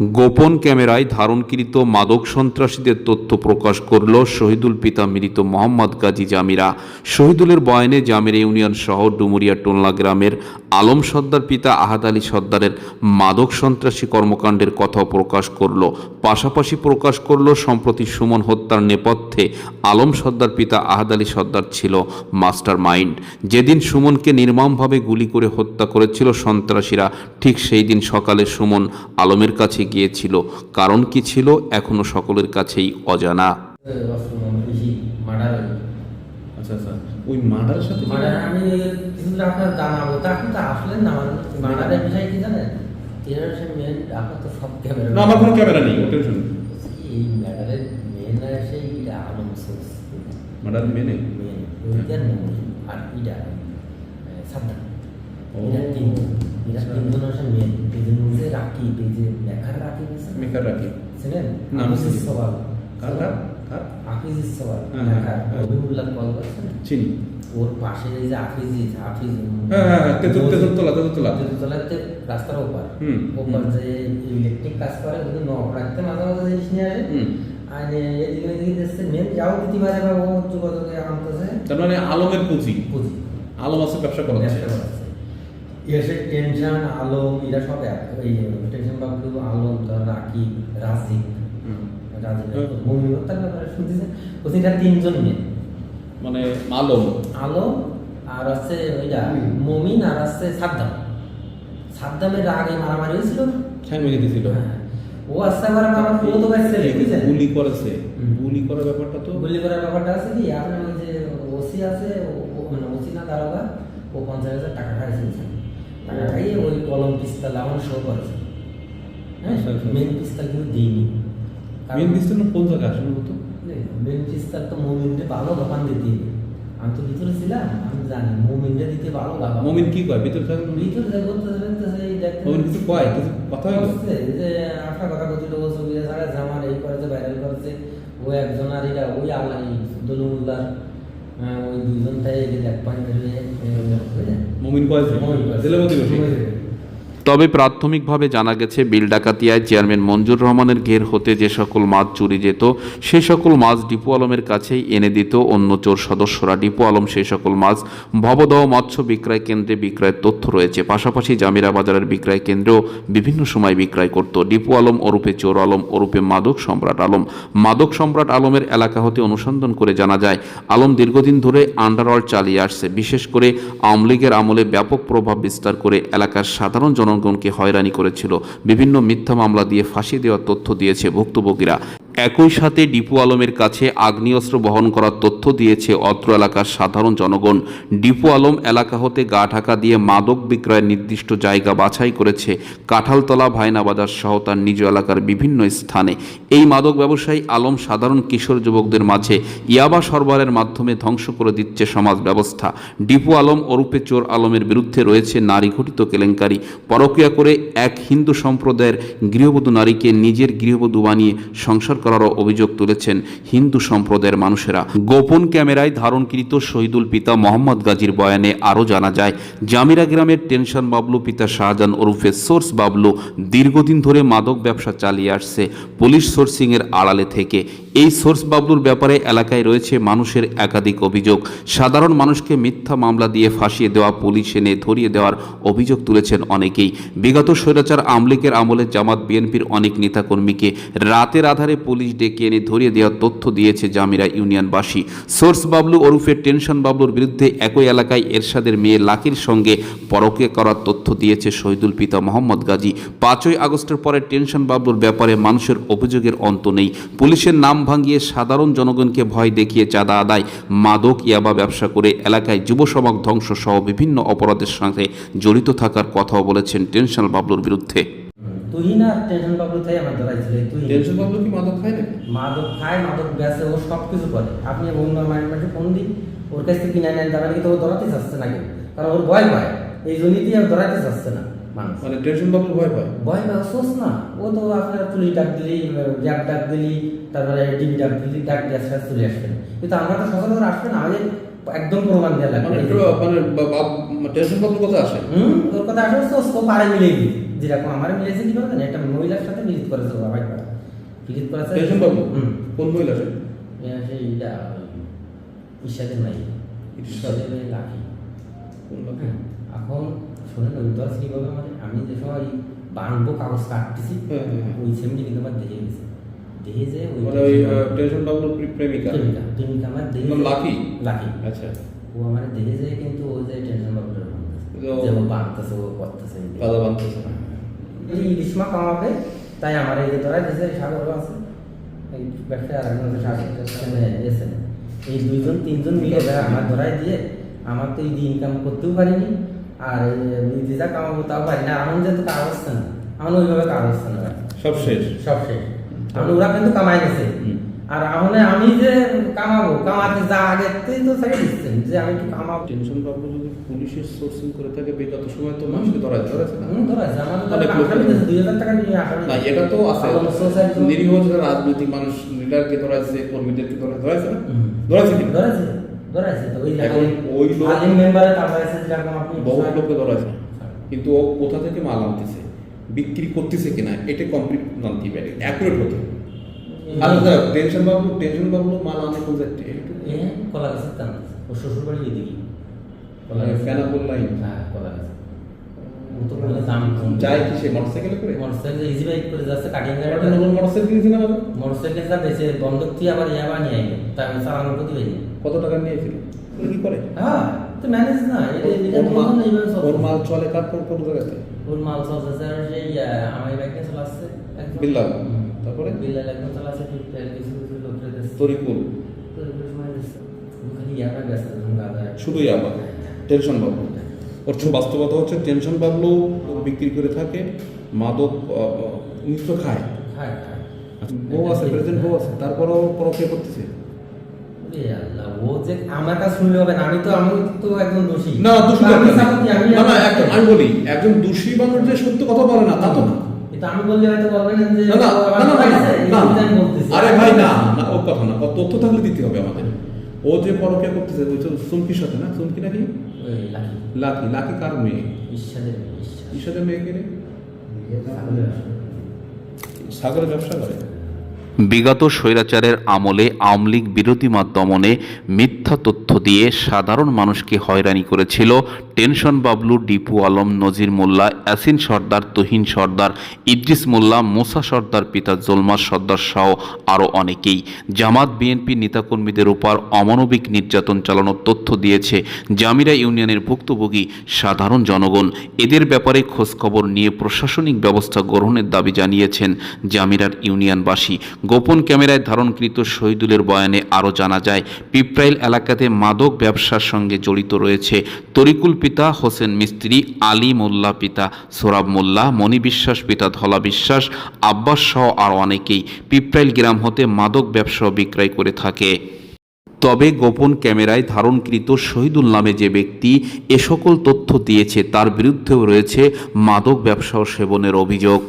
গোপন ক্যামেরায় ধারণকৃত মাদক সন্ত্রাসীদের তথ্য প্রকাশ করল শহীদুল পিতা মৃত মোহাম্মদ গাজী জামিরা। শহীদুলের বয়ানে জামিরা ইউনিয়ন শহর ডুমুরিয়া টোনলা গ্রামের আলম সর্দার পিতা আহাদ আলী সর্দারের মাদক সন্ত্রাসী কর্মকাণ্ডের কথাও প্রকাশ করল। পাশাপাশি প্রকাশ করল, সম্প্রতি সুমন হত্যার নেপথ্যে আলম সর্দার পিতা আহাদ আলী সর্দার ছিল মাস্টার মাইন্ড যেদিন সুমনকে নির্মমভাবে গুলি করে হত্যা করেছিল সন্ত্রাসীরা, ঠিক সেই দিন সকালে সুমন আলমের কাছে গিয়েছিল। কারণ কি ছিল এখনও সকলের কাছেই অজানা। আচ্ছা আচ্ছা। ওই মার্ডারের সাথে আমি আপনার জানাব। তা তো আসলেন না আমার মার্ডারের বিষয় কি জানেন? এর সে মেন আপনার তো সব ক্যামেরা না আমার কোনো ক্যামেরা নেই টেনশন এই ম্যাডারের মেন সেই আলম সোর্স মার্ডার মেনে মেন ওইটার আর ইটা সাবধান ও। তিন। এরা তিনজন মেন এই যে ছিলেন কার কার কার। রবিউল্লাহ কল করছেন চিনি ওর পাশে এই যে তেঁতুলতলা, তেঁতুলতলা। তেঁতুলতলাতে রাস্তার ওপার হুম, ওপার যে ইলেকট্রিক কাজ করে ওদের নক রাখতে মাঝে মাঝে জিনিস নিয়ে আসে আর এদিকে দেখছে মেন যাও দিতে পারে বা ও যোগাযোগে আনতেছে তার মানে আলমের পুঁজি বুঝি আলম আছে ব্যবসা করাচ্ছে এসে টেনশন আলম এরা সব এক এই টেনশন বাবলু আলম তার রাকিব রাজিব হুম। রাজিব হত্যার ব্যাপারে শুনতেছে। ওদিকে তিনজন মেয়ে। মানে আলম। আলম আর আছে ওইটা মমিন আর আছে সাদ্দাম। সাদ্দামের আগে মারামারি হয়েছিল না? ঠ্যাং দিয়েছিল হ্যাঁ। ও আসছে আবার আমার পুরো তো ছেলে বুঝছেন গুলি করেছে। গুলি করার ব্যাপারটা তো গুলি করার ব্যাপারটা আছে কি? আপনার ওই যে ওসি আছে ও- মানে ওসি না দারোগা ও পঞ্চাশ হাজার টাকা খাইছে টাকা খাইয়ে ওই কলম পিস্তল আমার শো করেছে হ্যাঁ? আচ্ছা, আচ্ছা। মেন পিস্তল কিন্তু দিইনি। মেন দিচ্ছেন কোন জায়গায় আসলে তো? মেন পিস্তল তো মোমিনকে ভালো দোকান দিতে আমি তো ভিতরে ছিলাম আমি জানি মোমিনকে দিতে ভালো দাম মমিন কি কয়? ভিতর থাকেন ভিতরে বলতে বলতে এই দেখতে কিছু কয়? কিছু কথা হইল যে আপনার কথা কথিত বলছে বিয়ে ছাড়া জামার এই করেছে ভাইরাল করেছে। ও একজন আর এরা ওই আল্লাহ দলুল্লাহ ওই দুইজন তাই এগিয়ে দেখ পানি মমিন কয় যে? জেলে বন্দি বসে তবে প্রাথমিকভাবে জানা গেছে, বিল ডাকাতিয়ায় চেয়ারম্যান মঞ্জুর রহমানের ঘের হতে যে সকল মাছ চুরি যেত, সে সকল মাছ ডিপু আলমের কাছেই এনে দিত। অন্য চোর সদস্যরা ডিপু আলম সেই সকল মাছ, ভবদহ মৎস্য বিক্রয় কেন্দ্রে বিক্রয়ের তথ্য রয়েছে। পাশাপাশি জামিরা বাজারের বিক্রয় কেন্দ্রেও বিভিন্ন সময় বিক্রয় করত। ডিপু আলম ওরূপে চোর আলম, ওরূপে মাদক সম্রাট আলম। মাদক সম্রাট আলমের এলাকা হতে অনুসন্ধান করে জানা যায়, আলম দীর্ঘদিন ধরে আন্ডারওয়ার্ল্ড চালিয়ে আসছে। বিশেষ করে আওয়ামী লীগের আমলে ব্যাপক প্রভাব বিস্তার করে এলাকার সাধারণ জনগণকে হয়রানি করেছিল। বিভিন্ন মিথ্যা মামলা দিয়ে ফাঁসি দেওয়ার তথ্য দিয়েছে ভুক্তভোগীরা। একই সাথে ডিপু আলমের কাছে আগ্নেয়াস্ত্র বহন করার তথ্য দিয়েছে অত্র এলাকার সাধারণ জনগণ। ডিপু আলম এলাকা হতে গা ঢাকা দিয়ে মাদক বিক্রয়ের নির্দিষ্ট জায়গা বাছাই করেছে কাঁঠালতলা, ভাইনাবাজার সহ তার নিজ এলাকার বিভিন্ন স্থানে। এই মাদক ব্যবসায়ী আলম সাধারণ কিশোর যুবকদের মাঝে ইয়াবা সরবরাহের মাধ্যমে ধ্বংস করে দিচ্ছে সমাজ ব্যবস্থা। ডিপু আলম ওরূপে চোর আলমের বিরুদ্ধে রয়েছে নারী ঘটিত কেলেঙ্কারি। পরক্রিয়া করে এক হিন্দু সম্প্রদায়ের গৃহবধূ নারীকে নিজের গৃহবধূ বানিয়ে সংসার করারও অভিযোগ তুলেছেন হিন্দু সম্প্রদায়ের মানুষেরা। গোপন ক্যামেরায় ধারণকৃত শহীদুল পিতা মোহাম্মদ গাজীর বয়ানে আরও জানা যায়, জামিরা গ্রামের টেনশন বাবলু পিতা শাহজাহান ওরফে সোর্স বাবলু দীর্ঘদিন ধরে মাদক ব্যবসা চালিয়ে আসছে পুলিশ সোর্সিংয়ের আড়ালে থেকে। এই সোর্স বাবলুর ব্যাপারে এলাকায় রয়েছে মানুষের একাধিক অভিযোগ। সাধারণ মানুষকে মিথ্যা মামলা দিয়ে ফাঁসিয়ে দেওয়া, পুলিশ এনে ধরিয়ে দেওয়ার অভিযোগ তুলেছেন অনেকেই। বিগত স্বৈরাচার আমলিকের আমলে জামাত বিএনপির অনেক নেতাকর্মীকে রাতের আধারে পুলিশ ডেকে এনে ধরিয়ে দেওয়ার তথ্য দিয়েছে জামিরা ইউনিয়নবাসী। সোর্স বাবলু ওরফে টেনশন বাবলুর বিরুদ্ধে একই এলাকায় এরশাদের মেয়ে লাকির সঙ্গে পরকে করার তথ্য দিয়েছে শহীদুল পিতা মোহাম্মদ গাজী। পাঁচই আগস্টের পরে টেনশন বাবলুর ব্যাপারে মানুষের অভিযোগের অন্ত নেই। পুলিশের নাম ভাঙিয়ে সাধারণ জনগণকে ভয় দেখিয়ে চাঁদা আদায়। মাদক, ইয়াবা ব্যবসা করে এলাকায় যুব সমাজ ধ্বংস সহ বিভিন্ন অপরাধের সাথে জড়িত থাকার কথাও বলেছেন টেনশন বাবলুর বিরুদ্ধে। তুই না টেনশন বাবলু তাই আমার ধরাইছিল তুই টেনশন বাবলু কি মাদক খায় নাকি? মাদক খায় মাদক বেচে ও সব কিছু করে। আপনি মাইন্ডে ফোন দিন ওর কাছ থেকে কিনে নেন কিন্তু ও ধরাতে চাচ্ছে না কেউ কারণ ওর ভয় পায়। এই জন্যই আর ধরাতে চাচ্ছে না মানুষ। মানে টেনশন বাবলু ভয় পায়? ভয় পায় সোচ না। ও তো আপনার পুলিশ ডাক দিলি র্যাব ডাক দিলি তারপরে ডিবি ডাক দিলি ডাক দিয়ে আসলে চলে আসবেন কিন্তু আমরা তো সচরাচর আসবে না আমাদের একদম প্রমাণ দেওয়া লাগবে। মানে একটু মানে টেনশন বাবুর কথা আসে। হুম ওর কথা আসলে তো ও পারে মিলিয়ে দিই যেরকম আমার মিলেছে কি বলতেন একটা মহিলার সাথে মিলিত করেছে বাবাই পাড়া মিলিত করেছে? টেনশন বাবু হুম। কোন মহিলা সে? সেই ইটা ঈশাদের নাই ঈশাদের লোক? হ্যাঁ, এখন শোনেন ওই দশ কি বলব মানে আমি যে সময় বানবো কাগজ কাটতেছি হ্যাঁ, হ্যাঁ। ওই সেমনি কিন্তু আমার দেখে গেছে। যে ওই মানে ওই টেনশন বাবুর প্রেমিকা। প্রেমিকা প্রেমিকা আমার দেখে নাম লাকি? লাকি। আচ্ছা। ও আমার যে কিন্তু ও যে টেনশন বাবুটা ও- যে ও ও করতেছে কাদা এই মাছ কামাবে তাই আমার এই যে তোরা যে সাগর আছে এই ব্যবসা আর একজন আছে সাগর এসে এই দুইজন তিনজন মিলে যারা আমার ধরাই দিয়ে আমার তো এই ইনকাম করতেও পারিনি। আর এই যে যা কামাবো তাও পারি না আমার যেহেতু কাজ হচ্ছে না আমার ওইভাবে কাজ হচ্ছে না। সব শেষ? সব শেষ। আমার ওরা কিন্তু কামাই গেছে আর আমার আমি যে কামাবো কামাতে যা আগে থেকেই তো ছেড়ে দিচ্ছেন যে আমি একটু কামাবো। টেনশন বাবু যদি পুলিশের সোর্সিং করে থাকে বিগত সময় তো মানুষকে ধরা না। আসামি দুই হাজার টাকা নিয়ে আসামি না এটা তো আছে। নিরীহ যারা রাজনৈতিক মানুষ লিডারকে কর্মীদেরকে ধরা ধরাইছে না? কি? ধরেছে ধরেছে তো ওই এখন ওই লোক- মেম্বারে তারপরে যেরকম আপনি বহু লোককে ধরাইছে। কিন্তু ও কোথা থেকে মাল আনতেছে? বিক্রি করতেছে কিনা এটা কমপ্লিট জানতে পারে অ্যাকুরেট হতে আর টেনশন বাবু টেনশন বাবু মাল কোন থেকে? একটু এ কলা গাছের দাম ও শ্বশুর বাড়ি এদিকে। কলা গাছ ফেনাপুল লাইন। হ্যাঁ কলা গাছ ও তো বলে দাম কম। যায় কি সে মোটরসাইকেলে করে? মোটরসাইকেল ইজি বাইক করে যাচ্ছে কাটিং গাড়ি নতুন মোটরসাইকেল কিনেছে না বাবা? মোটরসাইকেল যা বেশি বন্ধক দিয়ে আবার ইয়াবা নিয়ে আইবে তাই চালানোর প্রতি কত টাকা নিয়েছিল? কি করে? হ্যাঁ। তো ম্যানেজ না এটা এটা ওর মাল- বন্ধ এইভাবে চলছে। ওর মাল চলে কার কোন কোন জায়গাতে ওর মাল স্যার সেই আমার বাইকে চলাচ্ছে বিল্লাল। তারপরে? বিল্লাল একদম চলাচ্ছে টুকটাক কিছু কিছু লোকরে তরিকুল। সময় খালি ইয়াবা টেনশন বাবু। ওর বাস্তবতা হচ্ছে টেনশন বাবলু বিক্রি করে থাকে মাদক উনি তো খায়। খায় খায়। বউ আছে প্রেজেন্ট বউ আছে তারপরেও পরকে করতেছে। ও যে আমার কাছে শুনলে হবে না আমি তো আমি তো একজন দোষী। না দোষী আমি দরকার সাপোর্ট নেই। আমি না না একদম আমি বলি একজন দোষী মানুষ যে সত্য কথা বলে না তা তো না। কিন্তু আমি বললে হয়তো বলবেন যে না না না না, না, পাইছে, এই না, জন্য না। আমি বলতেছি। আরে ভাই না না ও কথা না তথ্য থাকলে দিতে হবে আমাদের। ও যে পরকে করতেছে সুমকির সাথে না? সুমকি নাকি? লাকি। লাকি কার মেয়ে? ঈশ্বরের মেয়েকে রে? সাগরের ব্যবসা করে? বিগত স্বৈরাচারের আমলে আওয়ামী লীগ বিরোধী মত দমনে মিথ্যা তথ্য দিয়ে সাধারণ মানুষকে হয়রানি করেছিল টেনশন বাবলু ডিপু আলম, নজির মোল্লা, অ্যাসিন সর্দার, তুহিন সর্দার, ইদ্রিস মোল্লা, মুসা সর্দার, পিতা জোলমা সর্দার সহ আরও অনেকেই। জামাত, বিএনপি নেতাকর্মীদের উপর অমানবিক নির্যাতন চালানোর তথ্য দিয়েছে জামিরা ইউনিয়নের ভুক্তভোগী সাধারণ জনগণ। এদের ব্যাপারে খোঁজখবর নিয়ে প্রশাসনিক ব্যবস্থা গ্রহণের দাবি জানিয়েছেন জামিরার ইউনিয়নবাসী। গোপন ক্যামেরায় ধারণকৃত শহীদুলের বয়ানে আরও জানা যায় পিপ্রাইল এলাকাতে মাদক ব্যবসার সঙ্গে জড়িত রয়েছে তরিকুল পিতা, হোসেন মিস্ত্রি, আলী মোল্লা পিতা, সোরাব মোল্লা, মণি বিশ্বাস পিতা, ধলা বিশ্বাস, আব্বাস সহ আরও অনেকেই পিপ্রাইল গ্রাম হতে মাদক ব্যবসা বিক্রয় করে থাকে। তবে গোপন ক্যামেরায় ধারণকৃত শহীদুল নামে যে ব্যক্তি এ সকল তথ্য দিয়েছে, তার বিরুদ্ধেও রয়েছে মাদক ব্যবসা ও সেবনের অভিযোগ।